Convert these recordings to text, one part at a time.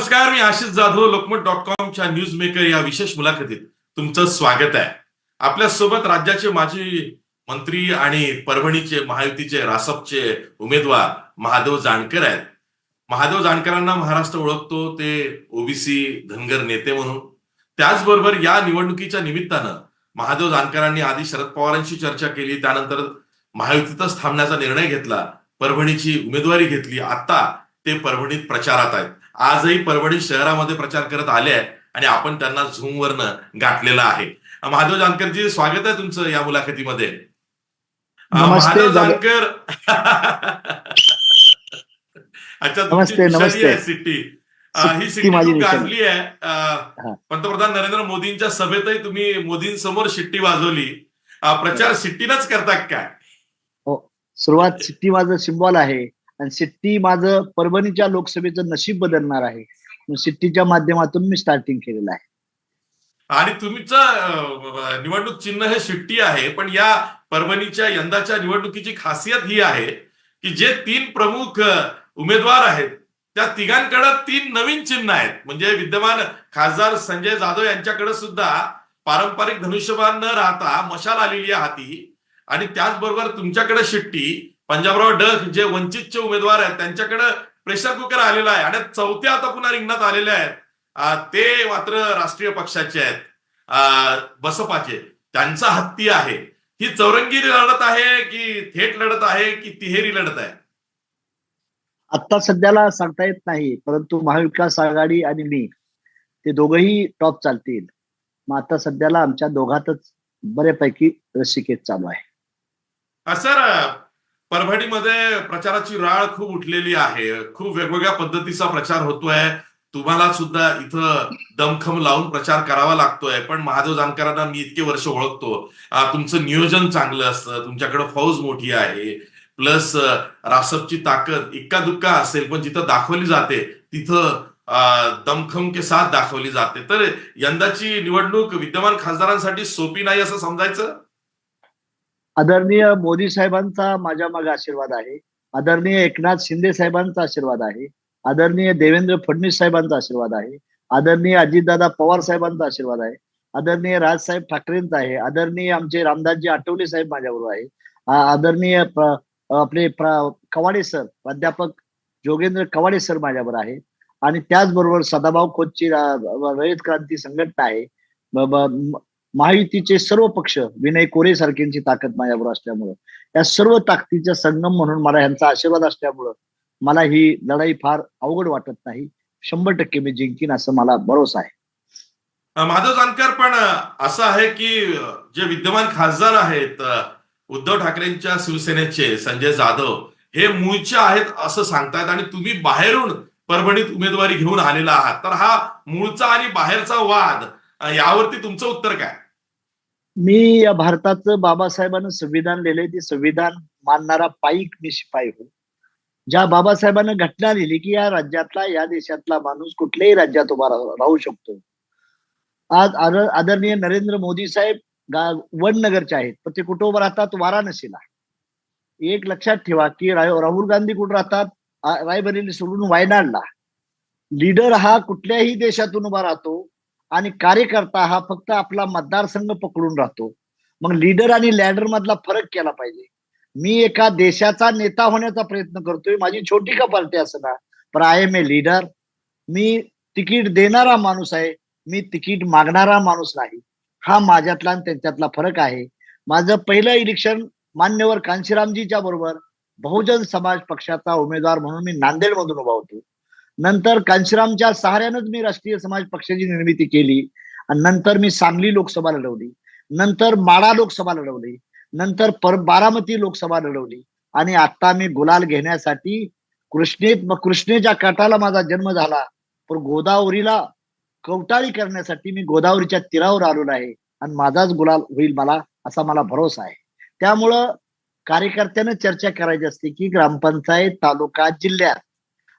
नमस्कार मी आशिष जाधव लोकमत डॉट कॉमच्या न्यूज मेकर या विशेष मुलाखतीत तुमचं स्वागत आहे. आपल्यासोबत राज्याचे माजी मंत्री आणि परभणीचे महायुतीचे रासपचे उमेदवार महादेव जानकर आहेत. महादेव जानकरांना महाराष्ट्र ओळखतो ते ओबीसी धनगर नेते म्हणून. त्याचबरोबर या निवडणुकीच्या निमित्तानं महादेव जानकरांनी आधी शरद पवारांशी चर्चा केली त्यानंतर महायुतीतच थांबण्याचा निर्णय घेतला परभणीची उमेदवारी घेतली. आता ते परभणीत प्रचारात आहेत. आजही परभणी शहरामध्ये प्रचार करत आले आहे आणि आपण त्यांना झूमवरनं गाठलेलं आहे महादेव जानकरजी स्वागत आहे तुमचं या मुलाखतीमध्ये महादेव. जानकर अच्छा तुमची निशाणी. आहे सिट्टी ही सिट्टी. गाजली आहे हा. पंतप्रधान नरेंद्र मोदींच्या सभेतही तुम्ही मोदींसमोर शिट्टी वाजवली प्रचार शिट्टीनच करतात काय सुरुवात सिट्टी माझं सिम्बॉल आहे आणि सिट्टी माझं परभणीच्या लोकसभेचं नशीब बदलणार आहे. सिट्टीच्या माध्यमातून मी स्टार्टिंग केलेलं आहे. आणि तुमचं निवडणूक चिन्ह हे शिट्टी आहे पण या परभणीच्या यंदाच्या निवडणुकीची खासियत ही आहे की जे तीन प्रमुख उमेदवार आहेत त्या तिघांकडे तीन नवीन चिन्ह आहेत. म्हणजे विद्यमान खासदार संजय जाधव यांच्याकडे सुद्धा पारंपरिक धनुष्यबाण न राहता मशाल आलेली हाती. आणि त्याचबरोबर तुमच्याकडे शिट्टी पंजाबराव डग जे वंचितचे उमेदवार आहेत त्यांच्याकडे प्रेशर कुकर आलेला आहे. आणि चौथ्या आता पुन्हा रिंगणात आलेले आहेत. ते मात्र राष्ट्रीय पक्षाचे आहेत. बसपाचे. त्यांचा हत्ती आहे. ही चौरंगी लढत आहे की थेट लढत आहे की तिहेरी लढत आहे? आता सध्याला सांगता येत नाही परंतु महाविकास आघाडी आणि मी ते दोघंही टॉप चालतील. मग आता सध्याला आमच्या दोघातच बऱ्यापैकी रसिकेत चालू आहे. सर परभणीमध्ये प्रचाराची राळ खूप उठलेली आहे. खूप वेगवेगळ्या पद्धतीचा प्रचार होतोय. तुम्हाला सुद्धा इथं दमखम लावून प्रचार करावा लागतोय. पण महादेव जानकरांना मी इतके वर्ष ओळखतो. तुमचं नियोजन चांगलं असतं. तुमच्याकडे फौज मोठी आहे. प्लस रासपची ताकद इक्का दुक्का असेल पण जिथं दाखवली जाते तिथं दमखम के साथ दाखवली जाते. तर यंदाची निवडणूक विद्यमान खासदारांसाठी सोपी नाही असं समजायचं? आदरणीय मोदी साहेबांचा माझ्या मागे आशीर्वाद आहे. आदरणीय एकनाथ शिंदे साहेबांचा आशीर्वाद आहे. आदरणीय देवेंद्र फडणवीस साहेबांचा आशीर्वाद आहे. आदरणीय अजितदादा पवार साहेबांचा आशीर्वाद आहे. आदरणीय राजसाहेब ठाकरेंचा आहे. आदरणीय आमचे रामदासजी आठवले साहेब माझ्याबरोबर आहे. आदरणीय आपले प्र- कवाडे सर प्राध्यापक जोगेंद्र कवाडे सर माझ्यावर आहे. आणि त्याचबरोबर सदाभाऊ खोतची रयत क्रांती संघटना आहे. महायुतीचे सर्व पक्ष विनय कोरे सारख्यांची ताकद माझ्यावर असल्यामुळं. या सर्व ताकदीचा संगम म्हणून मला यांचा आशीर्वाद असल्यामुळं मला ही लढाई फार अवघड वाटत नाही. शंभर टक्के मी जिंकीन असं मला भरोसा आहे. माधव जानकर पण असं आहे की जे विद्यमान खासदार आहेत उद्धव ठाकरेंच्या शिवसेनेचे संजय जाधव हे मूळचे आहेत असं सांगतायत आणि तुम्ही बाहेरून परभणीत उमेदवारी घेऊन आलेला आहात. तर हा मूळचा आणि बाहेरचा वाद यावरती तुमचं उत्तर काय? मी या भारताचं बाबासाहेबांना संविधान लिहिलंय ते संविधान मानणारा पाईक मी शिपाई हो ज्या बाबासाहेबांना घटना लिहिली की या राज्यातला या देशातला माणूस कुठल्याही राज्यात उभा राहू शकतो. आज आदर- आदरणीय नरेंद्र मोदी साहेब वडनगरचे आहेत पण ते कुठं उभं राहतात? वाराणसीला. एक लक्षात ठेवा की राहुल गांधी कुठं राहतात? रायबरेली सोडून वायनाडला. लीडर हा कुठल्याही देशातून उभा राहतो आणि कार्यकर्ता हा फक्त आपला मतदारसंघ पकडून राहतो. मग लीडर आणि लॅडर मधला फरक केला पाहिजे. मी एका देशाचा नेता होण्याचा प्रयत्न करतोय. माझी छोटी का पार्टी असं ना पण आय एम ए लीडर मी तिकीट देणारा माणूस आहे. मी तिकीट मागणारा माणूस नाही. हा माझ्यातला आणि त्यांच्यातला फरक आहे. माझं पहिलं इलेक्शन मान्यवर कांशीरामजीच्या बरोबर बहुजन समाज पक्षाचा उमेदवार म्हणून मी नांदेड मधून उभा होतो. नंतर कांशीरामच्या सहाऱ्यानंच मी राष्ट्रीय समाज पक्षाची निर्मिती केली. आणि नंतर मी सांगली लोकसभा लढवली. नंतर माडा लोकसभा लढवली. नंतर पर बारामती लोकसभा लढवली. आणि आता मी गुलाल घेण्यासाठी कृष्णेत मग कृष्णेच्या काठाला माझा जन्म झाला. पण गोदावरीला कवटाळी करण्यासाठी मी गोदावरीच्या तीरावर आलेलो आहे. आणि माझाच गुलाल होईल मला असा मला भरोसा आहे. त्यामुळं कार्यकर्त्यानं चर्चा करायची असते की ग्रामपंचायत तालुका जिल्ह्यात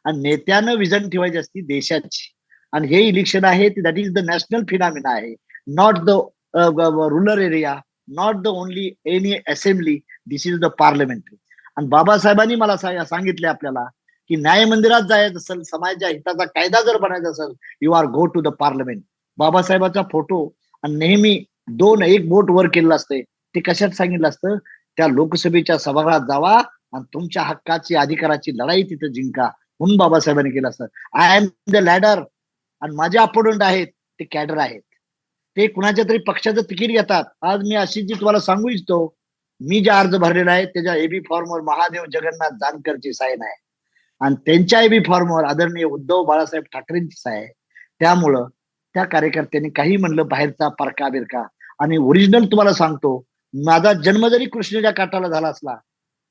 आणि नेत्यानं विजन ठेवायची असती देशाची. आणि हे इलेक्शन आहे that is the national phenomena आहे. Not the rural area not the only any assembly this is the parliamentary आणि बाबासाहेबांनी मला सांगितले आपल्याला की न्याय मंदिरात जायचं असेल समाजाच्या हिताचा कायदा जर बनायचा असेल you are go to the parliament बाबासाहेबाचा photo आणि नेहमी दोन एक बोट वर केलेलं असतं ते कशात सांगितलं असतं? त्या लोकसभेच्या सभागृहात जावा आणि तुमच्या हक्काची अधिकाराची लढाई तिथं जिंका. म्हणून बाबासाहेबांनी केलं असतं. आय एम द लॅडर आणि माझे अपोडंट आहेत ते कॅडर आहेत. ते कुणाच्या तरी पक्षाचं तिकीट घेतात. आज मी अशी जी तुम्हाला सांगू इच्छितो मी जे अर्ज भरलेला आहे त्याच्या एबी फॉर्मवर महादेव जगन्नाथ जानकरची साईन आहे. आणि त्यांच्या एबी फॉर्मवर आदरणीय उद्धव बाळासाहेब ठाकरेंची साय आहे. त्यामुळं त्या कार्यकर्त्यांनी काही म्हणलं बाहेरचा परका बिरका आणि ओरिजिनल तुम्हाला सांगतो माझा जन्म जरी कृष्णेच्या काठाला झाला असला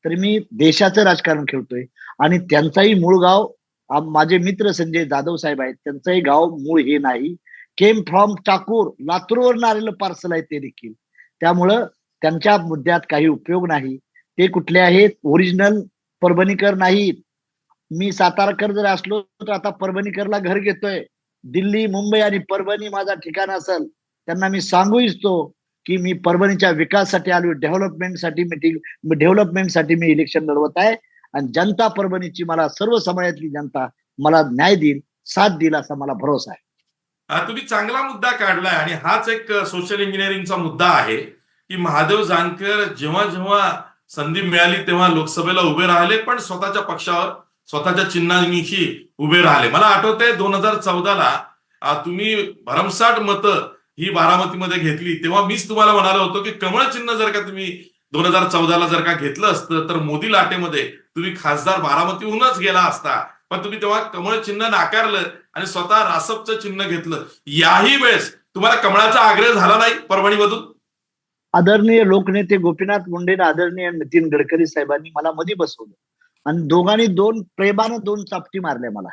तरी मी देशाचं राजकारण खेळतोय. आणि त्यांचाही मूळ गाव माझे मित्र संजय जाधव साहेब आहेत त्यांचंही गाव मूळ हे नाही. केम फ्रॉम टाकूर लातूरवरून आलेलं पार्सल आहे ते देखील. त्यामुळं त्यांच्या मुद्द्यात काही उपयोग नाही. ते कुठले आहेत? ओरिजिनल परभणीकर नाहीत. मी सातारकर जर असलो तर आता परभणीकरला घर घेतोय. दिल्ली मुंबई आणि परभणी माझा ठिकाण असेल. त्यांना मी सांगू इच्छितो. की मी परभणीच्या विकासासाठी आलो डेव्हलपमेंटसाठी मी डेव्हलपमेंटसाठी मी इलेक्शन लढवत आहे. आणि जनता परभणीची मला सर्व समाजातली जनता मला न्याय देईल साथ देईल असा मला भरोसा आहे. तुम्ही चांगला मुद्दा काढलाय आणि हाच एक सोशल इंजिनिअरिंगचा मुद्दा आहे की महादेव जानकर जेव्हा जेव्हा संधी मिळाली तेव्हा लोकसभेला उभे राहिले पण स्वतःच्या पक्षावर स्वतःच्या चिन्हांनीही उभे राहिले. मला आठवतंय दोन हजार चौदाला तुम्ही भरमसाठ मतं ही बारामतीमध्ये घेतली तेव्हा मीच तुम्हाला म्हणालो होतो की कमळ चिन्ह जर का तुम्ही दोन हजार चौदाला जर का घेतलं असतं तर मोदी लाटेमध्ये तुम्ही खासदार बारामतीहूनच गेला असता. पण तुम्ही तेव्हा कमळ चिन्ह नाकारलं आणि स्वतः रासपचं चिन्ह घेतलं. याही वेळेस तुम्हाला कमळाचा आग्रह झाला नाही परभणीमधून? आदरणीय लोकनेते गोपीनाथ मुंडे आणि आदरणीय नितीन गडकरी साहेबांनी मला मध्ये बसवलं. आणि दोघांनी दोन प्रेमानं दोन चापटी मारल्या मला.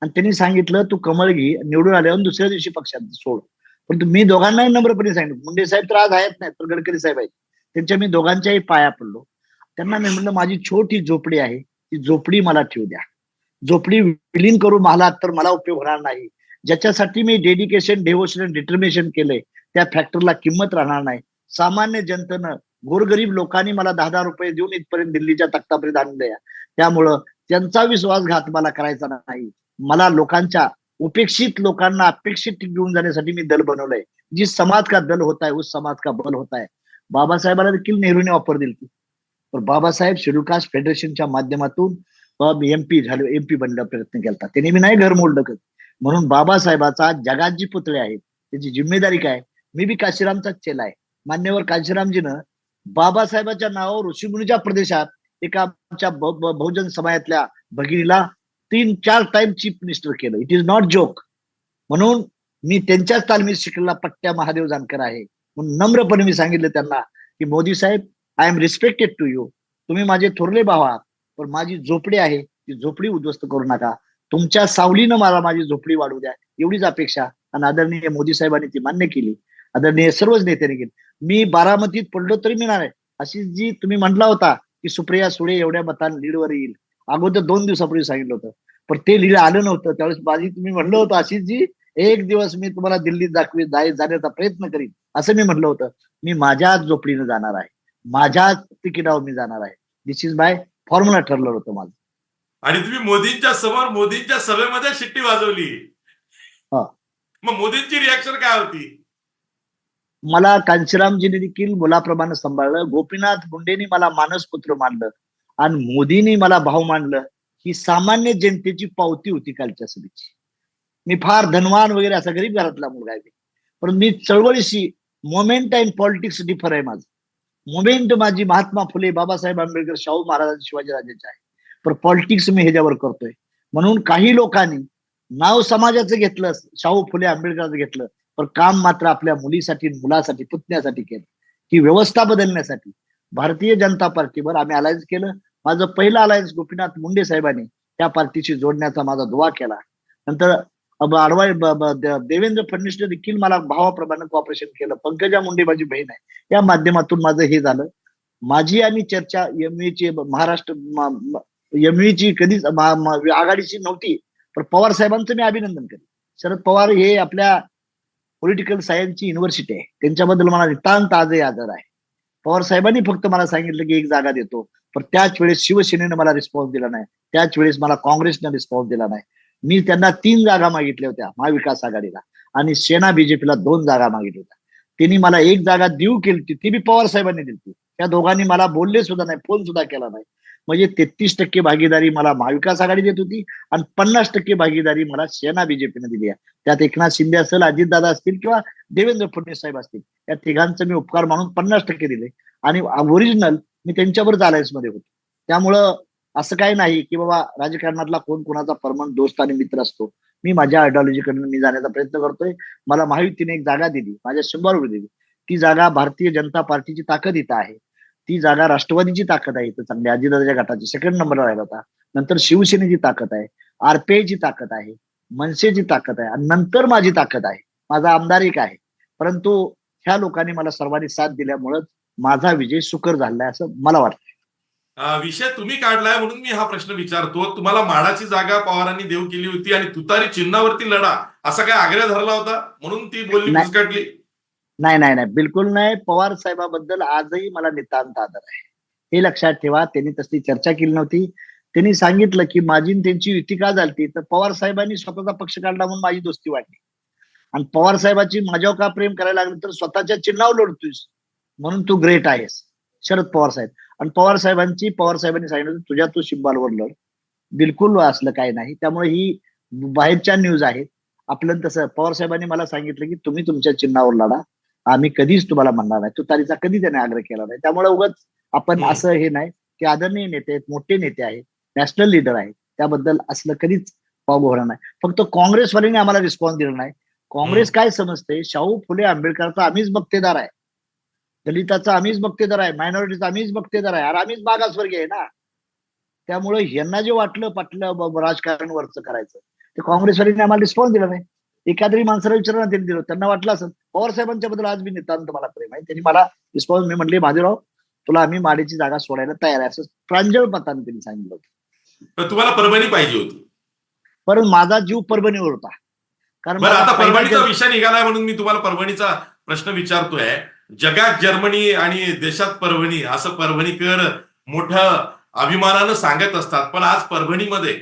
आणि त्यांनी सांगितलं तू कमळ घे निवडून आल्यावर दुसऱ्या दिवशी पक्षात सोड. परंतु मी दोघांनाही नम्रपणे सांगितलं. मुंडे साहेब तर आज आहेत नाही तर गडकरी साहेब आहेत. त्यांच्या मी दोघांच्याही पाया पडलो. त्यांना मी म्हणलं माझी छोटी झोपडी आहे. ती झोपडी मला ठेवू द्या. झोपडी विलीन करू मला तर मला उपयोग होणार नाही. ज्याच्यासाठी मी डेडिकेशन डेव्होशन डिटर्मिनेशन केलंय त्या फॅक्टरला किंमत राहणार नाही. सामान्य जनतेनं गोरगरीब लोकांनी मला दहा दहा रुपये देऊन इथपर्यंत दिल्लीच्या तख्तापर्यंत आणलंय त्यामुळं त्यांचा विश्वासघात मला करायचा नाही. मला लोकांच्या उपेक्षित लोकांना अपेक्षित घेऊन जाण्यासाठी मी दल बनवलंय. जी समाज का दल होता है उस समाज का बल होता है बाबासाहेबांना देखील नेहरूने ऑफर दिली होती. पण बाबासाहेब शेड्यूल कास्ट फेडरेशनच्या माध्यमातून एमपी झालो एमपी बनला प्रयत्न केला त्यांनी मी नाही घर मोडलं कधी. म्हणून बाबासाहेबाचा जगात जी पुतळे आहेत त्याची जिम्मेदारी काय? मी बी काशीरामचाच चेला आहे. मान्यवर काशीरामजीनं बाबासाहेबाच्या नावावर ऋषीमुनीच्या प्रदेशात एका आमच्या बहुजन समाजातल्या भगिनीला तीन चार टाइम चीफ मिनिस्टर केलं. इट इज नॉट जोक म्हणून मी त्यांच्याच तालमीत शिकलेला पट्ट्या महादेव जानकर आहे. म्हणून नम्रपणे मी सांगितलं त्यांना की मोदी साहेब I am respected to you तुम्ही माझे थोरले भाव आहात पण माझी झोपडी आहे ती झोपडी उद्ध्वस्त करू नका. तुमच्या सावलीनं मला माझी झोपडी वाढू द्या. एवढीच अपेक्षा. आणि आदरणीय मोदी साहेबांनी ती मान्य केली. आदरणीय सर्वच नेत्यांनी केली. मी बारामतीत पडलो तरी मिळणार आहे अशी जी तुम्ही म्हटला होता की सुप्रिया सुळे एवढ्या मतान लीडवर येईल अगोदर दोन दिवसापूर्वी सांगितलं होतं. पण ते लीड आलं नव्हतं. त्यावेळेस माझी तुम्ही म्हणलं होतं अशीच जी एक दिवस मी तुम्हाला दिल्लीत दाखवी जाय- जाण्याचा प्रयत्न करीन असं मी म्हटलं होतं. मी माझ्याच झोपडीनं जाणार आहे. माझ्याच तिकिटावर मी जाणार आहे. दिस इज माय फॉर्म्युला ठरलं होतं माझं. आणि तुम्ही मोदींच्या समोर मोदींच्या सभेमध्ये शिट्टी वाजवली. हा. मग मोदींची रिॲक्शन काय होती? मला कांशीरामजीने देखील मुलाप्रमाणे सांभाळलं. गोपीनाथ मुंडेनी मला मानसपुत्र मानलं. आणि मोदींनी मला भाऊ मानलं ही सामान्य जनतेची पावती होती कालच्या सभेची. मी फार धनवान वगैरे असा गरीब घरातला मुलगा आहे. पण मी चळवळीशी मोमेंट अँड पॉलिटिक्स डिफर आहे माझं. मोमेंट माझी महात्मा फुले बाबासाहेब आंबेडकर शाहू महाराज शिवाजीराजांची आहे. पण पॉलिटिक्स मी ह्याच्यावर करतोय. म्हणून काही लोकांनी नाव समाजाचं घेतलं शाहू फुले आंबेडकरांचं घेतलं पण काम मात्र आपल्या मुलीसाठी मुलासाठी पुतण्यासाठी केलं. ही व्यवस्था बदलण्यासाठी भारतीय जनता पार्टीवर आम्ही अलायन्स केलं माझं पहिलं अलायन्स गोपीनाथ मुंडे साहेबांनी त्या पार्टीशी जोडण्याचा माझा दुवा केला. नंतर आडवाय देवेंद्र फडणवीसने देखील मला भावाप्रमाणे कॉपरेशन केलं. पंकजा मुंडे माझी बहीण आहे. या माध्यमातून माझं हे झालं. माझी आणि चर्चा एमयूची महाराष्ट्र एमयूची कधीच आघाडीची नव्हती पण पवार साहेबांचं मी अभिनंदन करेन. शरद पवार हे आपल्या पॉलिटिकल सायन्सची युनिव्हर्सिटी आहे. त्यांच्याबद्दल मला नितांत आजही आदर आहे. पवार साहेबांनी फक्त मला सांगितलं की एक जागा देतो. पण त्याच वेळेस शिवसेनेनं मला रिस्पॉन्स दिला नाही. त्याच वेळेस मला काँग्रेसनं रिस्पॉन्स दिला नाही. मी त्यांना तीन जागा मागितल्या होत्या महाविकास आघाडीला आणि सेना बीजेपीला दोन जागा मागितल्या होत्या. त्यांनी मला एक जागा देऊ केली ती बी पवार साहेबांनी दिली. त्या दोघांनी मला बोलले सुद्धा नाही फोन सुद्धा केला नाही. म्हणजे तेहतीस टक्के भागीदारी मला महाविकास आघाडी देत होती आणि पन्नास टक्के भागीदारी मला सेना बीजेपीने दिली आहे. त्यात एकनाथ शिंदे असेल अजितदादा असतील किंवा देवेंद्र फडणवीस साहेब असतील. या तिघांचं मी उपकार मानून पन्नास टक्के दिले. आणि ओरिजिनल मी त्यांच्यावर अलायन्समध्ये होतो. त्यामुळं असं काही नाही की बाबा राजकारणातला कोण कोणाचा परमन दोस्त आणि मित्र असतो. मी माझ्या आयडिओलॉजीकडून मी जाण्याचा प्रयत्न करतोय. मला महायुतीने एक जागा दिली. माझ्या शंभरवर दिली. ती जागा भारतीय जनता पार्टीची ताकद इथं आहे. ती जागा राष्ट्रवादीची ताकद आहे इथं चांगली. अजितदादाच्या गटाची. सेकंड नंबरला राहिला होता. नंतर शिवसेनेची ताकद आहे. आरपीआयची ताकद आहे. मनसेची ताकद आहे. आणि नंतर माझी ताकद आहे. माझा आमदार एक आहे. परंतु ह्या लोकांनी मला सर्वांनी साथ दिल्यामुळं माझा विजय सुकर झालाय असं मला वाटतं विषय तुम्ही काढलाय म्हणून मी हा प्रश्न विचारतो. तुम्हाला माडाची जागा पवारांनी देऊ केली होती आणि तुतारी चिन्हावरती लढा असा काय आग्रह धरला होता? म्हणून ती बोलणी नाही. नाही नाही नाही. बिलकुल नाही. पवार साहेबाबद्दल आजही मला नितांत आदर आहे. हे लक्षात ठेवा. त्यांनी तसली चर्चा केली नव्हती. त्यांनी सांगितलं की माझी त्यांची युती का झालती? तर पवार साहेबांनी स्वतःचा पक्ष काढला म्हणून माझी दोस्ती वाढली. आणि पवार साहेबाची माझ्यावर का प्रेम करायला लागलं? तर स्वतःच्या चिन्हावर लढतोयस. म्हणून तू ग्रेट आहेस. शरद पवार साहेब. आणि पवार साहेबांची पवार साहेबांनी सांगितलं तुझ्या तू शिंबालवर लढ. बिलकुल असलं काही नाही. त्यामुळे ही बाहेरच्या न्यूज आहेत. आपलं तसं. पवार साहेबांनी मला सांगितलं की तुम्ही तुमच्या चिन्हावर लढा. आम्ही कधीच तुम्हाला म्हणणार नाही. तुतारीचा कधी त्याने आग्रह केला नाही. त्यामुळे उगाच आपण. असं हे नाही की आदरणीय नेते आहेत मोठे नेते आहेत नॅशनल लिडर आहेत. त्याबद्दल असलं कधीच वाव होणार नाही. फक्त काँग्रेसवाल्यांनी आम्हाला रिस्पॉन्स दिला नाही. काँग्रेस काय समजते शाहू फुले आंबेडकरचा आम्हीच बक्तेदार आहे. दलिताचा आम्हीच बक्तेदार आहे. मायनॉरिटीचा आम्हीच बक्तेदार आहे. अरे आम्हीच मागासवर्गीय आहे ना. त्यामुळे यांना जे वाटलं पटलं राजकारण वरचं करायचं. ते काँग्रेसवाल्यांनी आम्हाला रिस्पॉन्स दिला नाही. एखाद्री माणसाला विचारलं त्यांनी दिलं. त्यांना वाटलं असं पवार साहेबांच्या बद्दल आज मी नितांत मला प्रेम आहे. त्यांनी मला रिस्पॉन्स मी म्हणले महादेवराव तुला आम्ही माडीची जागा सोडायला तयार आहे. असं प्रांजळ मताने त्यांनी सांगितलं होतं. तुम्हाला परभणी पाहिजे होती. पण माझा जीव परभणीवर होता. कारण बरं आता परभणीचा विषय निघालाय म्हणून मी तुम्हाला परभणीचा प्रश्न विचारतोय. जगात जर्मनी आणि देशात परभणी असं परभणीकर मोठं अभिमानानं सांगत असतात. पण आज परभणीमध्ये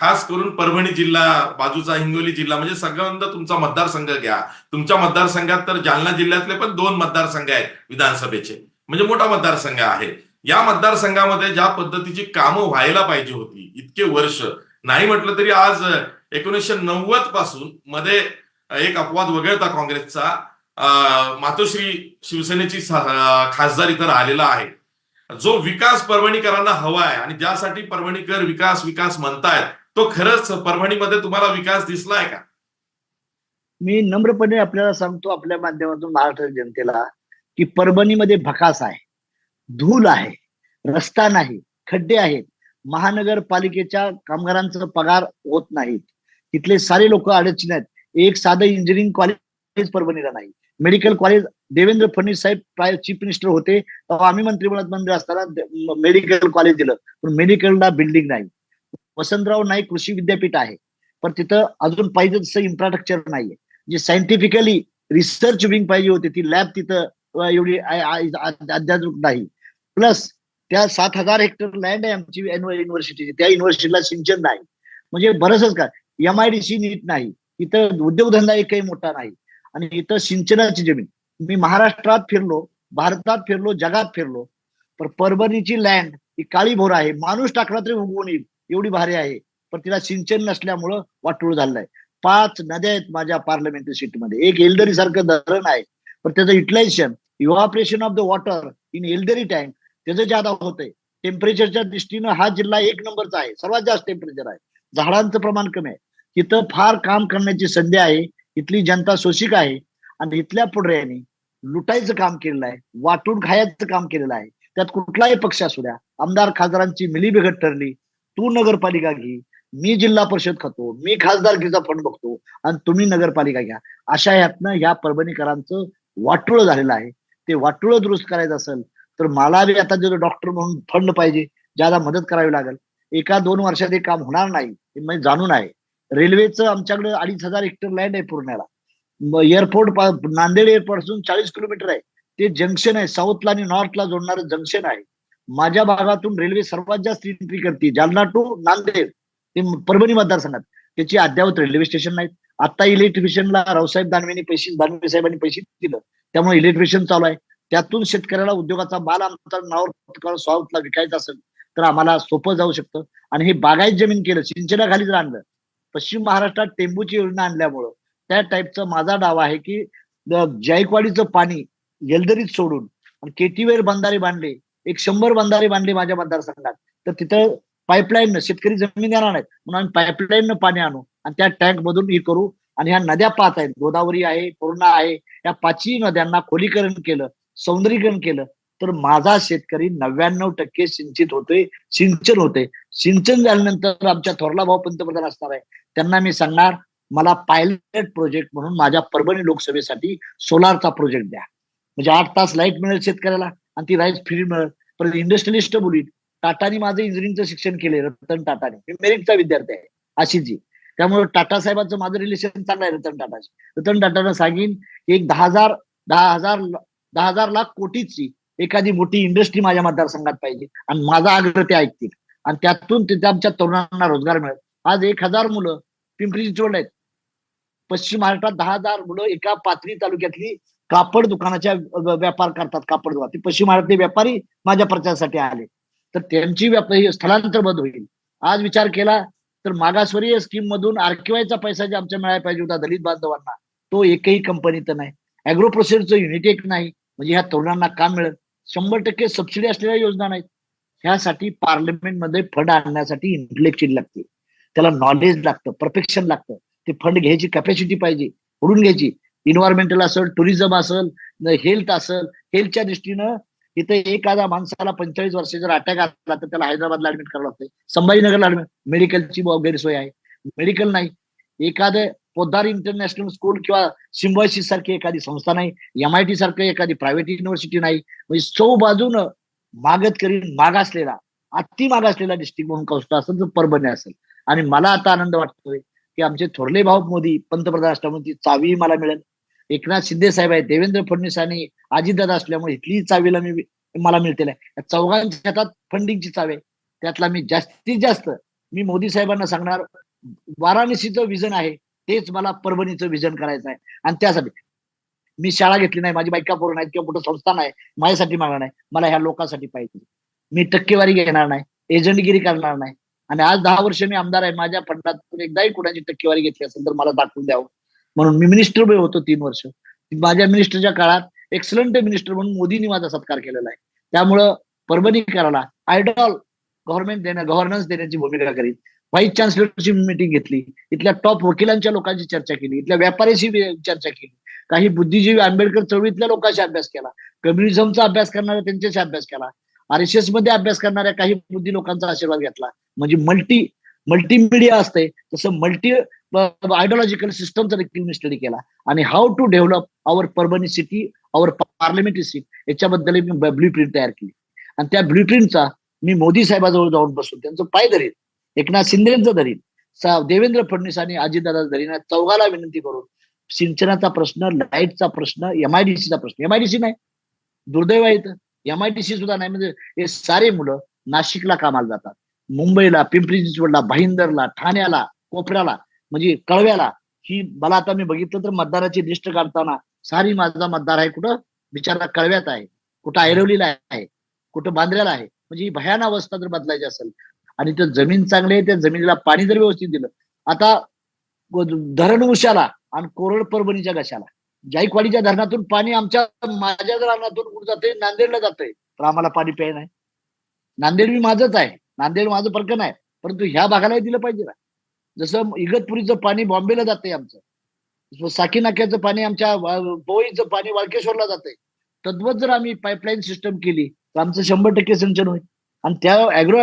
खास करून परभणी जिल्हा बाजूचा हिंगोली जिल्हा म्हणजे सगळ्यांदा तुमचा मतदारसंघ घ्या. तुमच्या मतदारसंघात तर जालना जिल्ह्यातले पण दोन मतदारसंघ आहेत विधानसभेचे. म्हणजे मोठा मतदारसंघ आहे. या मतदारसंघामध्ये ज्या पद्धतीची कामं व्हायला पाहिजे होती इतके वर्ष नाही म्हटलं तरी आज एकोणीसशे नव्वदपासून मध्ये एक अपवाद वगळता काँग्रेसचा मातोश्री शिवसेनेची खासदार इथं आलेला आहे. जो विकास परभणीकरांना हवा आहे आणि ज्यासाठी परभणीकर विकास विकास म्हणतायत तो खरंच परभणीमध्ये तुम्हाला विकास दिसलाय का? मी नम्रपणे आपल्याला सांगतो आपल्या माध्यमातून महाराष्ट्र जनतेला की परभणीमध्ये भकास आहे धूल आहे रस्ता नाही खड्डे आहेत महानगरपालिकेच्या कामगारांचा पगार होत नाहीत. तिथले सारे लोक अडचणी आहेत. एक साधं इंजिनिअरिंग कॉलेज परभणीला नाही. मेडिकल कॉलेज देवेंद्र फडणवीस साहेब प्राय चीफ मिनिस्टर होते. तेव्हा आम्ही मंत्रिमंडळात मंत्री असताना मेडिकल कॉलेज दिलं. पण मेडिकलला बिल्डिंग नाही. वसंतराव नाईक कृषी विद्यापीठ आहे. पण तिथं अजून पाहिजे तसं इन्फ्रास्ट्रक्चर नाहीये. जे सायंटिफिकली रिसर्च विंग पाहिजे होती ती लॅब तिथं एवढी आ- अद्याप नाही. प्लस त्या सात हजार हेक्टर लँड आहे आमची युनिव्हर्सिटीची त्या युनिव्हर्सिटीला सिंचन नाही. म्हणजे बरंच काय एमआयडीसी नीट नाही. इथं उद्योगधंदा एकही मोठा नाही. आणि इथं सिंचनाची जमीन. मी महाराष्ट्रात फिरलो भारतात फिरलो जगात फिरलो पण परभणीची लँड ही काळी भोर आहे. माणूस टाकला तरी उगवून येईल. एवढी भारी आहे. पण तिला सिंचन नसल्यामुळं वाटूळ झालंय. पाच नद्या आहेत माझ्या पार्लमेंटरी सीटमध्ये एक एल्डरी सारखं धरण आहे. पण त्याचं utilization evaporation of the water in elderly tank त्याचं ज्यादा होतंय. टेम्परेचरच्या दृष्टीनं हा जिल्हा एक नंबरचा आहे. सर्वात जास्त टेम्परेचर आहे. झाडांचं प्रमाण कमी आहे. इथं फार काम करण्याची संधी आहे. इथली जनता सोशिक आहे. आणि इथल्या पुढऱ्यांनी लुटायचं काम केलेलं आहे. वाटून खायचं काम केलेलं आहे. त्यात कुठलाही पक्ष असू द्या. आमदार खासदारांची मिलीबिघट ठरली. तू नगरपालिका घे. मी जिल्हा परिषद खातो. मी खासदारकीचा फंड बघतो. आणि तुम्ही नगरपालिका घ्या. अशा ह्यातनं ह्या परभणीकरांचं वाटुळं झालेलं आहे. ते वाटुळं दुरुस्त करायचं असेल तर मला बी आता जर डॉक्टर म्हणून फंड पाहिजे ज्याला मदत करावी लागेल. एका दोन वर्षात हे काम होणार नाही. हे जाणून आहे. रेल्वेचं आमच्याकडे अडीच हजार हेक्टर लँड आहे पुण्याला एअरपोर्ट नांदेड एअरपोर्टपासून चाळीस किलोमीटर आहे. ते जंक्शन आहे. साऊथला आणि नॉर्थला जोडणारं जंक्शन आहे. माझ्या भागातून रेल्वे सर्वात जास्त एंट्री करते. जालना टू नांदेड. ते परभणी मतदारसंघात. त्याची अद्यावत रेल्वे स्टेशन नाहीत. आता इलेक्ट्रिशियनला रावसाहेब दानवेने पैसे दानवे साहेबांनी पैसे दिलं. त्यामुळे इलेक्ट्रिशियन चालू आहे. त्यातून शेतकऱ्याला उद्योगाचा माल आमचा नावर साऊथला विकायचा असेल तर आम्हाला सोपं जाऊ शकतं. आणि हे बागायत जमीन केलं सिंचनाखाली जर आणलं पश्चिम महाराष्ट्रात टेंबूची योजना आणल्यामुळं त्या टाईपचा माझा डाव आहे की जायकवाडीचं पाणी येलदरीत सोडून आणि केटीवेर बंधारे बांधले एक शंभर बंधारे बांधले माझ्या मतदारसंघात. तर तिथं पाईपलाईन शेतकरी जमीन येणार नाहीत म्हणून आम्ही पाईपलाईन पाणी आणू आणि त्या टँक मधून हे करू आणि ह्या नद्या पाच आहेत. गोदावरी आहे पूर्णा आहे या पाचही नद्यांना खोलीकरण केलं सौंदर्यीकरण केलं. तर माझा शेतकरी नव्याण्णव टक्के सिंचित होतोय सिंचन होते सिंचन झाल्यानंतर आमच्या थोरला भाऊ पंतप्रधान असणार आहे त्यांना मी सांगणार मला पायलट प्रोजेक्ट म्हणून माझ्या परभणी लोकसभेसाठी सोलारचा प्रोजेक्ट द्या. म्हणजे आठ तास लाइट मिळेल शेतकऱ्याला आणि ती लाइट फ्री मिळेल. परत इंडस्ट्रियलिस्ट बोलीत टाटानी माझं इंजिनिअरिंगचं शिक्षण केले रतन टाटाने. मी मेरिटचा विद्यार्थी आहे आशिषजी. त्यामुळे टाटा साहेबांचं माझं रिलेशन चांगलं आहे रतन टाटाशी रतन टाटानं सांगेन की एक दहा हजार दहा हजार दहा हजार लाख कोटीची एखादी मोठी इंडस्ट्री माझ्या मतदारसंघात पाहिजे आणि माझा आग्रह ते ऐकतील. आणि त्यातून तिथे आमच्या तरुणांना रोजगार मिळेल. आज एक हजार मुलं पिंपरी चिंचवड आहेत. पश्चिम महाराष्ट्रात दहा हजार मुलं एका पाथरी तालुक्यातली कापड दुकानाच्या व्यापार करतात कापड दुकान. ते पश्चिम महाराष्ट्रातले व्यापारी माझ्या प्रचारासाठी आले. तर त्यांची व्यापारी स्थलांतर बंद होईल. आज विचार केला तर मागासवर्गीय स्कीम मधून आरकेवायचा पैसा जे आमच्या मिळायला पाहिजे होता दलित बांधवांना तो एकही कंपनीत नाही. अॅग्रो प्रोसेसचं युनिट एक नाही. म्हणजे ह्या तरुणांना काम मिळेल. शंभर टक्के सबसिडी असलेल्या योजना नाहीत. ह्यासाठी पार्लमेंटमध्ये फंड आणण्यासाठी इंटेलेक्च्युअल लागते. त्याला नॉलेज लागतं परफेक्शन लागतं. ते फंड घ्यायची कॅपॅसिटी पाहिजे उडून घ्यायची. इन्व्हायरमेंटल असेल टुरिझम असेल हेल्थ असेल हेल्थच्या दृष्टीनं इथे एखादा माणसाला पंचेचाळीस वर्ष जर अटॅक आला तर त्याला हैदराबादला ऍडमिट करावं लागतं. संभाजीनगरला ऍडमिट मेडिकलची गैरसोय आहे. मेडिकल नाही. एखादं पोद्दार इंटरनॅशनल स्कूल किंवा सिम्बॉयसिस सारखी एखादी संस्था नाही एम आय टी सारखी एखादी प्रायव्हेट युनिव्हर्सिटी नाही म्हणजे चौ बाजून मागत करीन मागासलेला अति मागासलेला डिस्ट्रिक्ट म्हणून कौष्ट असेल तर परभणी असेल. आणि मला आता आनंद वाटतोय की आमचे थोरले भाऊ मोदी पंतप्रधान असल्यामुळे ती चावी मला मिळेल. एकनाथ शिंदे साहेब आहेत देवेंद्र फडणवीस आणि अजितदादा असल्यामुळे इथली चावीला मी मला मिळतील या चौघांच्या हातात फंडिंगची चावी. आहे त्यातला मी जास्तीत जास्त मी मोदी साहेबांना सांगणार वाराणसीचं विजन आहे. तेच मला परभणीचं विजन करायचं आहे. आणि त्यासाठी मी शाळा घेतली नाही माझी बायका पोरं आहेत किंवा कुठं संस्था नाही माझ्यासाठी मागणार नाही. मला ह्या लोकांसाठी पाहिजे. मी टक्केवारी घेणार नाही एजंटगिरी करणार नाही. आणि आज दहा वर्ष मी आमदार आहे माझ्या फंडातून एकदाही कुणाची टक्केवारी घेतली असेल तर मला दाखवून द्यावं. म्हणून मी मिनिस्टर होतो तीन वर्ष. माझ्या मिनिस्टरच्या काळात एक्सलंट मिनिस्टर म्हणून मोदींनी माझा सत्कार केलेला आहे. त्यामुळं परभणीकराला आयडॉल गव्हर्नमेंट देण्या गव्हर्नन्स देण्याची भूमिका करीन व्हाईस चान्सलरची मिटिंग घेतली. इथल्या टॉप वकिलांच्या लोकांची चर्चा केली. इथल्या व्यापाऱ्याशी चर्चा केली. काही बुद्धिजीवी आंबेडकर चळवळीतल्या लोकांशी अभ्यास केला. कम्युनिझमचा अभ्यास करणाऱ्या त्यांच्याशी अभ्यास केला. आर एस एसमध्ये अभ्यास करणाऱ्या काही बुद्धी लोकांचा आशीर्वाद घेतला. म्हणजे मल्टी मल्टीमीडिया असते. तसं मल्टी आयडिओलॉजिकल सिस्टमचा देखील मी स्टडी केला. आणि how to develop our Parbhani city our parliamentary seat याच्याबद्दल मी ब्ल्यू प्रिंट तयार केली. आणि त्या ब्ल्यू प्रिंटचा मी मोदी साहेबाजवळ जाऊन बसून त्यांचं पाय धरेल एकनाथ शिंदेचं धरीन. सा- देवेंद्र फडणवीस आणि अजितदादा धरीन. चौघाला विनंती करून सिंचनाचा प्रश्न लाईटचा प्रश्न एमआयडीसीचा प्रश्न. एमआयडीसी नाही. दुर्दैव आहे इथं. एमआयडीसी सुद्धा नाही. म्हणजे हे सारे मुलं नाशिकला कामाला जातात. मुंबईला पिंपरी चिंचवडला भाईंदरला ठाण्याला कोपऱ्याला म्हणजे कळव्याला. ही मला आता मी बघितलं तर मतदाराची लिस्ट काढताना सारी माझा मतदार आहे कुठं? बिचारा कळव्यात आहे. कुठं ऐरवलीला आहे. कुठं बांद्र्याला आहे. म्हणजे ही भयान अवस्था जर बदलायची असेल आणि ते जमीन चांगली आहे त्या जमिनीला पाणी जर व्यवस्थित दिलं. आता धरण उशाला आणि कोरड परभणीच्या घशाला. जायकवाडीच्या धरणातून पाणी आमच्या माझ्या धरणातून कुठं जाते नांदेडला जातंय. तर आम्हाला पाणी प्याय नाही. नांदेड मी माझंच आहे. नांदेड माझं फरक नाही परंतु ह्या भागालाही दिलं पाहिजे ना. जसं इगतपुरीचं पाणी बॉम्बेला जातंय आमचं. साकीनाक्याचं पाणी आमच्या बोईचं पाणी वाळकेश्वरला जातंय. तद्वत जर आम्ही पाईपलाईन सिस्टम केली तर आमचं शंभर टक्के सिंचन होईल. आणि त्या अॅग्रो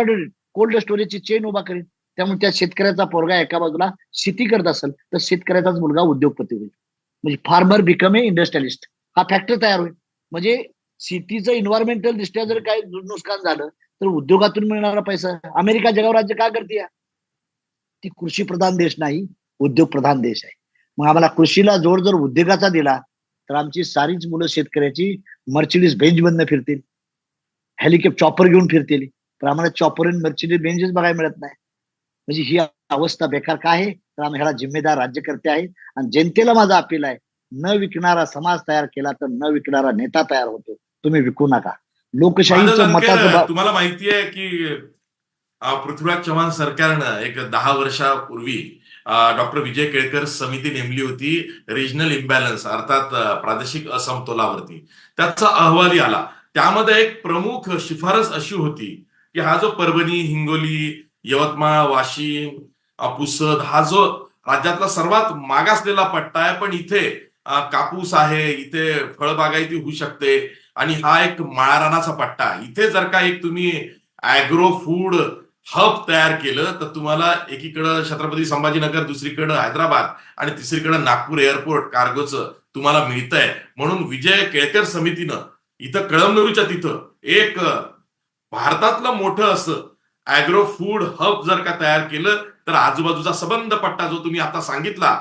कोल्ड स्टोरेजची चेन उभा करेल. त्यामुळे त्या शेतकऱ्याचा पोरगा एका बाजूला शेती करत असेल तर शेतकऱ्याचाच मुलगा उद्योगपती होईल. म्हणजे फार्मर बिकम ए इंडस्ट्रियलिस्ट हा फॅक्टर तयार होईल. म्हणजे सिटीचं इन्व्हायरमेंटल दृष्ट्या जर काही नुकसान झालं तर उद्योगातून मिळणारा पैसा. अमेरिका जगावर राज्य का करते ती कृषी प्रधान देश नाही उद्योग प्रधान देश आहे. मग आम्हाला कृषीला जोर जर उद्योगाचा दिला तर आमची सारीच मुलं शेतकऱ्याची मर्चिडीज बेंच बंद फिरतील. हेलिकॉप्टर चॉपर घेऊन फिरतील. पण आम्हाला चॉपर आणि मर्चिडीज बेंचच बघायला मिळत नाही. म्हणजे ही अवस्था बेकार काय आहे? तर आम्ही ह्याला जिम्मेदार राज्यकर्ते आहेत आणि जनतेला माझा अपील आहे. न विकणारा समाज तयार केला तर न विकणारा नेता तयार होतो. तुम्ही विकू नका. लोकशाहीचं मताचं तुम्हाला माहिती आहे की पृथ्वीराज चव्हाण सरकारनं एक दहा वर्षापूर्वी डॉक्टर विजय केळकर समिती नेमली होती रिजनल इम्बॅलन्स अर्थात प्रादेशिक असमतोलावरती. त्याचा अहवालही आला. त्यामध्ये एक प्रमुख शिफारस अशी होती की हा जो परभणी हिंगोली यवतमाळ वाशिम पुसद हा जो राज्यातला सर्वात मागासलेला पट्टा आहे पण इथे कापूस आहे इथे फळबागायती होऊ शकते आणि हा एक माळारानाचा पट्टा आहे. इथे जर का एक तुम्ही अॅग्रो फूड हब तयार केलं तर तुम्हाला एकीकडं छत्रपती संभाजीनगर दुसरीकडं हैदराबाद आणि तिसरीकडं नागपूर एअरपोर्ट कार्गोचं तुम्हाला मिळतंय म्हणून विजय केळकर समितीनं इथं कळमनुरीच्या तिथं एक भारतातलं मोठं असं अॅग्रो फूड हब जर का तयार केलं तर आजूबाजूचा सबंध पट्टा जो तुम्ही आता सांगितला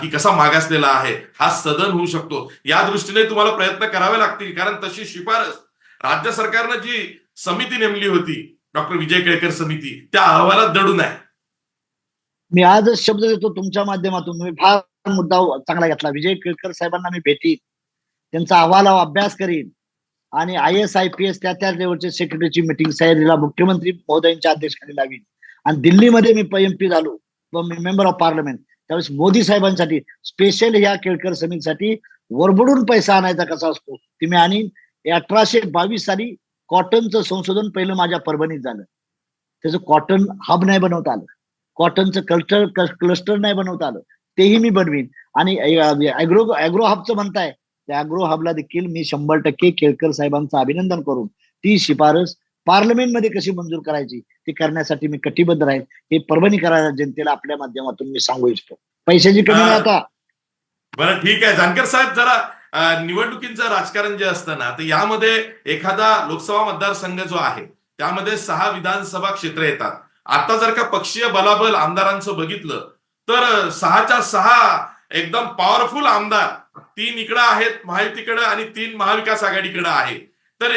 की कसा मागासलेला आहे हा सदन होऊ शकतो. या दृष्टीने तुम्हाला प्रयत्न करावे लागतील कारण तशी शिफारस राज्य सरकारनं जी समिती नेमली होती डॉक्टर विजय केळकर समिती त्या अहवालात दडून आहे मी आजच शब्द देतो तुमच्या माध्यमातून. तुम्ही फार मुद्दा चांगला घेतला. विजय केळकर साहेबांना मी भेटीन. त्यांचा अहवाल अभ्यास करीन. आणि I S I P S त्या त्या लेवलच्या सेक्रेटरीची मिटिंग सह्याद्रीला मुख्यमंत्री महोदयांच्या अध्यक्षाने लागली. आणि दिल्लीमध्ये मी एमपी झालो व मी मेंबर ऑफ पार्लमेंट त्यावेळेस मोदी साहेबांसाठी स्पेशल या केळकर समितीसाठी वरबडून पैसा आणायचा कसा असतो ते मी आणीन. अठराशे बावीस साली कॉटनचं संशोधन पहिलं माझ्या परभणीत झालं. त्याचं कॉटन हब नाही बनवता आलं. कॉटनचं कल्चर क्लस्टर नाही बनवता आलं. तेही मी बनवीन. आणि ॲग्रो अॅग्रो हबचं म्हणताय त्या अॅग्रो हबला देखील मी शंभर टक्के केळकर साहेबांचं अभिनंदन करून ती शिफारस पार्लमेंटमध्ये कशी मंजूर करायची ती करण्यासाठी मी कटिबद्ध राहील हे परभणी करायला जनतेला आपल्या माध्यमातून मी सांगू इच्छितो. पैशाची कमी आता बरं ठीक आहे. जानकर साहेब जरा निवडणुकीचं राजकारण जे असतं ना तर यामध्ये एखादा लोकसभा मतदारसंघ जो आहे त्यामध्ये सहा विधानसभा क्षेत्र येतात. आता जर का पक्षीय बलाबल आमदारांचं बघितलं तर सहाच्या सहा एकदम पॉवरफुल आमदार तीन इकडं आहेत महायुतीकडं आणि तीन महाविकास आघाडीकडे आहे. तर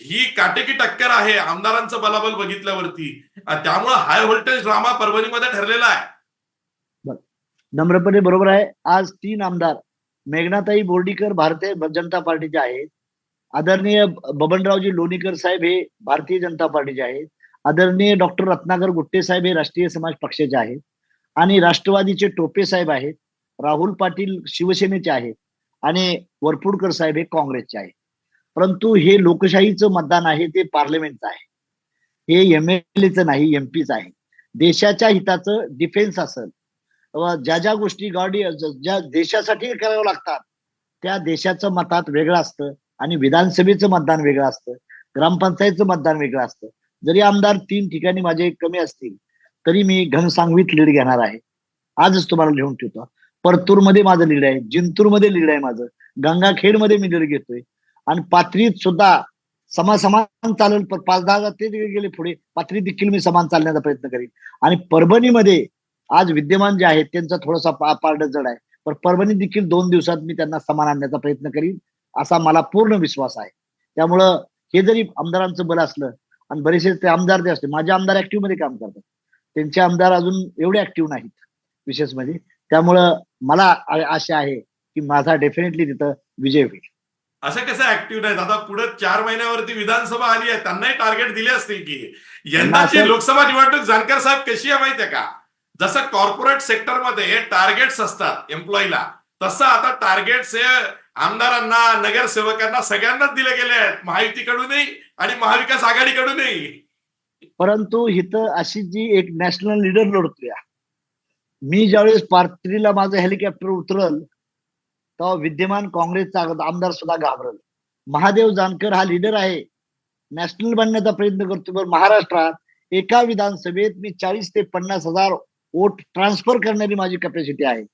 ही काटेकी टक्कर आहे आमदारांचं बलाबल बघितल्यावरती. त्यामुळे त्यामुळं हाय व्होल्टेज ड्रामा परभणीमध्ये ठरलेला आहे. नम्रपणे बरोबर आहे. आज तीन आमदार मेघनाताई बोर्डीकर भारतीय जनता पार्टीचे आहेत. आदरणीय बबनरावजी लोणीकर साहेब हे भारतीय जनता पार्टीचे आहेत. आदरणीय डॉक्टर रत्नाकर गुट्टे साहेब हे राष्ट्रीय समाज पक्षाचे आहेत. आणि राष्ट्रवादीचे टोपे साहेब आहेत. राहुल पाटील शिवसेनेचे आहेत. आणि वरपुडकर साहेब हे काँग्रेसचे आहे परंतु हे लोकशाहीचं मतदान आहे ते पार्लमेंटचं आहे. हे एम एल एचं नाही एमपीचं आहे. देशाच्या हिताचं डिफेन्स असेल. ज्या ज्या गोष्टी गाडी ज्या देशासाठी कराव्या लागतात त्या देशाचं मतात वेगळं असतं आणि विधानसभेचं मतदान वेगळं असतं ग्रामपंचायतचं मतदान वेगळं असतं. जरी आमदार तीन ठिकाणी माझे कमी असतील तरी मी घनसांगवीत लीड घेणार आहे. आजच तुम्हाला लिहून ठेवतो. परतूरमध्ये माझं लीड आहे जिंतूरमध्ये लीड आहे माझं. गंगाखेडमध्ये मी लीड घेतोय. आणि पाथरीत सुद्धा समान समान चालेल पण पाच दहा हजार ते गेले पुढे पाथरी देखील मी समान चालण्याचा प्रयत्न करीन. आणि परभणीमध्ये आज विद्यमान जे आहेत त्यांचा थोडासा पारड जड आहे. पण परभणी देखील दोन दिवसात मी त्यांना समान आणण्याचा प्रयत्न करीन असा मला पूर्ण विश्वास आहे. त्यामुळं हे जरी आमदारांचं बल असलं आणि बरेचसे ते आमदार जे असते माझे आमदार ऍक्टिव्हमध्ये काम करतात. त्यांचे आमदार अजून एवढे ऍक्टिव्ह नाहीत विशेष म्हणजे. त्यामुळं मला आशा आहे की माझा डेफिनेटली तिथं विजय होईल. असं कसं ऍक्टिव्ह नाहीत आता पुढे चार महिन्यावरती विधानसभा आली आहे त्यांनाही टार्गेट दिले असतील की. यंदाची लोकसभा निवडणूक जानकर साहेब कशी आहे माहितीये का? जसं कॉर्पोरेट सेक्टरमध्ये टार्गेट्स असतात एम्प्लॉईला तसं आता टार्गेट्स हे आमदारांना नगरसेवकांना सगळ्यांनाच दिले गेले आहेत महायुतीकडूनही आणि महाविकास आघाडीकडूनही. परंतु इथं अशी जी एक नॅशनल लीडर लढतोय मी ज्यावेळेस पार्थरीला माझं हेलिकॉप्टर उतरल तेव्हा विद्यमान काँग्रेसचा आमदार सुद्धा घाबरल. महादेव जानकर हा लीडर आहे. नॅशनल बनण्याचा प्रयत्न करतो पण महाराष्ट्रात एका विधानसभेत मी चाळीस ते पन्नास हजार वोट ट्रान्सफर करणारी माझी कॅपॅसिटी आहे.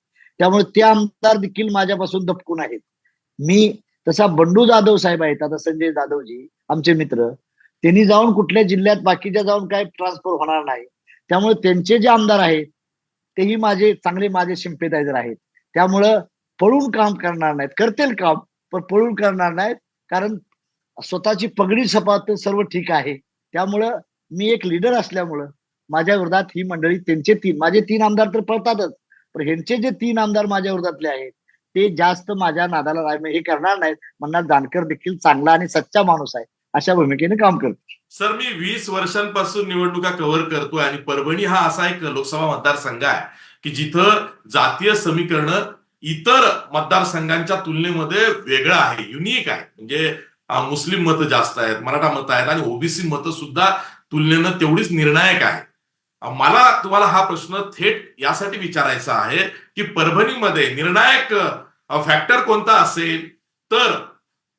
त्यामुळे ते आमदार देखील माझ्यापासून दपकून आहेत. मी तसा बंडू जाधव साहेब आहेत आता संजय जाधवजी आमचे मित्र त्यांनी जाऊन कुठल्या जिल्ह्यात बाकीच्या जाऊन काय ट्रान्सफर होणार नाही. त्यामुळे त्यांचे जे आमदार आहेत तेही माझे चांगले माझे सिम्पेटायझर आहेत. त्यामुळं पळून काम करणार नाहीत. करतील काम पण पळून करणार नाहीत. कारण स्वतःची पगडी सपात सर्व ठीक आहे. त्यामुळं मी एक लीडर असल्यामुळं माझ्या विरोधात ही मंडळी त्यांचे तीन माझे तीन आमदार तर पळतातच. पण ह्यांचे जे तीन आमदार माझ्या विरोधातले आहेत ते जास्त माझ्या नादाला हे करणार नाहीत. म्हणणार जानकर देखील चांगला आणि सच्चा माणूस आहे. अशा भूमिकेने काम करतो. सर मी वीस वर्षांपासून निवडणुका कव्हर करतोय आणि परभणी हा असा एक लोकसभा मतदारसंघ आहे की जिथं जातीय समीकरण इतर मतदारसंघांच्या तुलनेमध्ये वेगळं आहे युनिक आहे. म्हणजे मुस्लिम मतं जास्त आहेत मराठा मतं आहेत आणि ओबीसी मतं सुद्धा तुलनेनं तेवढीच निर्णायक आहे मला तुम्हाला हा प्रश्न थेट यासाठी विचारायचा आहे की परभणीमध्ये निर्णायक फॅक्टर कोणता असेल? तर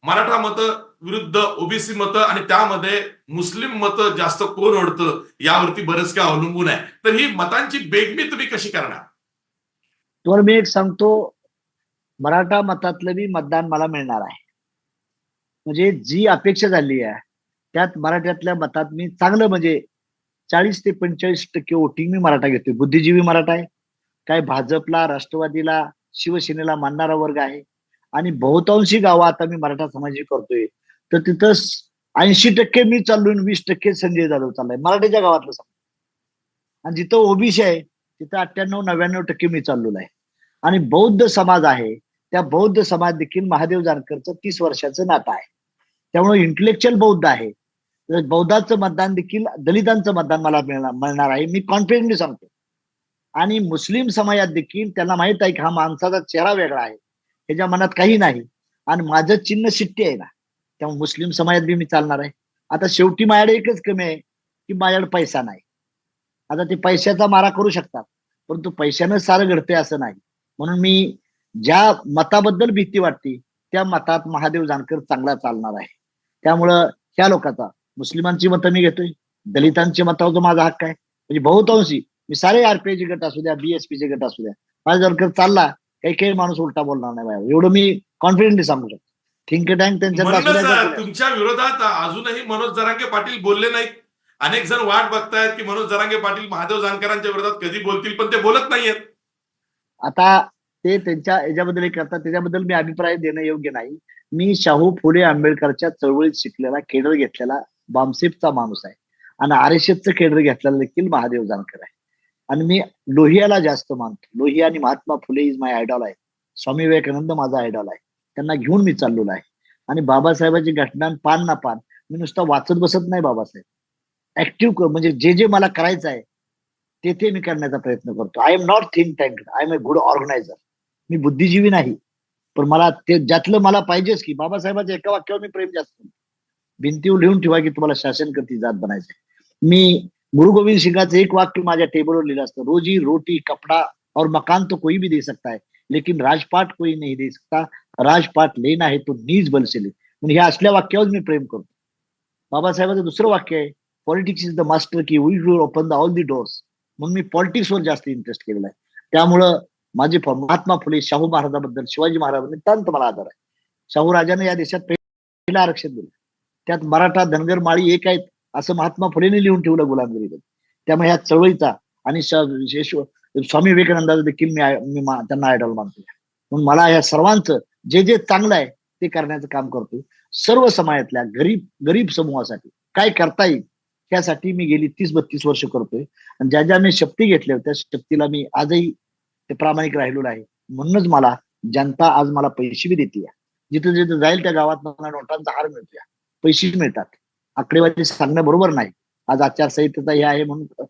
मराठा मतं विरुद्ध ओबीसी मतं आणि त्यामध्ये मुस्लिम मतं जास्त कोण ओढतं यावरती बरंच काय अवलंबून आहे. तर ही मतांची बेगमी तुम्ही कशी करणार? तुम्हाला मी एक सांगतो मराठा मतातलं बी मतदान मला मिळणार आहे. म्हणजे जी अपेक्षा झाली आहे त्यात मराठ्यातल्या मतात मी चांगलं म्हणजे चाळीस ते पंचेचाळीस टक्के वोटिंग मी मराठा घेतोय. बुद्धिजीवी मराठा आहे. काय भाजपला राष्ट्रवादीला शिवसेनेला मानणारा वर्ग आहे. आणि बहुतांशी गावं आता मी मराठा समाजी करतोय. तर तिथं ऐंशी टक्के मी चाललोय वीस टक्के संजय जाधव चाललाय. मराठीच्या गावातलं सांग. आणि जिथं ओबीसी आहे तिथं अठ्ठ्याण्णव नव्याण्णव टक्के मी चाललेलो आहे आणि बौद्ध समाज आहे त्या बौद्ध समाज देखील महादेव जानकरचं तीस वर्षाचं नातं आहे. त्यामुळे इंटलेक्च्युअल बौद्ध आहे. तर बौद्धाचं मतदान देखील दलितांचं मतदान मला मिळणार मिळणार आहे. मी कॉन्फिडेंटली सांगतो आणि मुस्लिम समाजात देखील त्यांना माहीत आहे की हा माणसाचा चेहरा वेगळा आहे. ह्याच्या मनात काही नाही. आणि माझं चिन्ह शिट्टी आहे ना. त्यामुळे मुस्लिम समाजात बी मी चालणार आहे. आता शेवटी माझ्याकडे एकच कमी आहे की माझ्याकडे पैसा नाही. आता ते पैशाचा मारा करू शकतात परंतु पैशानं सारं घडते असं नाही. म्हणून मी ज्या मताबद्दल भीती वाटते त्या मतात महादेव जानकर चांगला चालणार आहे. त्यामुळं ह्या लोकांचा मुस्लिमांची मतं मी घेतोय दलितांची मतावर माझा हक्क आहे. म्हणजे बहुतांशी मी सारे आरपीआयचे गट असू द्या बीएसपीचे गट असू द्या. माझा जानकर चालला काही काही माणूस उलटा बोलणार नाही एवढं मी कॉन्फिडेंटली सांगू शकतो. थिंक टँक अं, तुमच्या विरोधात अजूनही मनोज जरांगे पाटील बोलले नाहीत. अनेक जण वाट बघतायत की मनोज जरांगे पाटील महादेव जानकरांच्या विरोधात कधी बोलतील पण ते बोलत नाहीयेत. आता ते त्यांच्या याच्याबद्दल हे करतात. त्याच्याबद्दल मी अभिप्राय देणं योग्य नाही. मी शाहू फुले आंबेडकरच्या चळवळीत शिकलेला केडर घेतलेला बामसेपचा माणूस आहे. आणि आरएसएफचं केडर घेतलेला देखील महादेव जानकर आहे. आणि मी लोहियाला जास्त मानतो. लोहिया आणि Mahatma Phule is my idol आहे. स्वामी विवेकानंद माझा आयडॉल आहे. त्यांना घेऊन मी चाललेलो आहे. आणि बाबासाहेबांची घटना पान ना पान मी नुसतं वाचत बसत नाही बाबासाहेब. ऍक्टिव्ह म्हणजे जे जे मला करायचं आहे ते ते मी करण्याचा प्रयत्न करतो. I am not think tank I am a good organizer मी बुद्धिजीवी नाही. पण मला ते ज्यातलं मला पाहिजेच की बाबासाहेबांच्या एका वाक्यावर मी प्रेम जास्त भिंतीवर लिहून ठेवा की तुम्हाला शासन करती जात बनायचंय. मी गुरु गोविंद सिंगाचं एक वाक्य माझ्या टेबलवर लिहिलं असतं. रोजी रोटी कपडा और मकान तो कोई भी दे सकता है. लेकिन राजपाट कोई नहीं दे सकता। राजपाट लेना है तो नीज बल से ले। म्हणजे ह्या असल्या वाक्यावर मी प्रेम करतो। बाबासाहेबांचं दुसरं वाक्य आहे politics is the master key we will open the all the doors म्हणून मी पॉलिटिक्सवर जास्त इंटरेस्ट केलेला आहे. त्यामुळं माझे महात्मा फुले शाहू महाराजाबद्दल शिवाजी महाराजांनी तंत मला आधार आहे. शाहू राजाने या देशात पहिलं आरक्षण दिलं. त्यात मराठा धनगर माळी एक आहेत असं महात्मा फुलेने लिहून ठेवलं गुलामगिरीबद्दल त्यामुळे ह्या चळवळीचा आणि श- स्वामी विवेकानंदाचं देखील मी मी त्यांना आयडॉल मानतो. म्हणून मला या सर्वांचं जे जे चांगलं आहे ते करण्याचं काम करतो. सर्व समाजातल्या गरीब गरीब समूहासाठी काय करता येईल त्यासाठी मी गेली तीस बत्तीस वर्ष करतोय. आणि ज्या ज्या मी शक्ती घेतल्या त्या शक्तीला मी आजही ते प्रामाणिक राहिलेलो आहे. म्हणूनच मला जनता आज मला पैसे बी देते. जिथे जिथे जाईल त्या गावात मला नोटांचा हार मिळतो पैसे मिळतात. आकडेवारी सांगणं बरोबर नाही. आज आचारसंहितेचा हे आहे म्हणून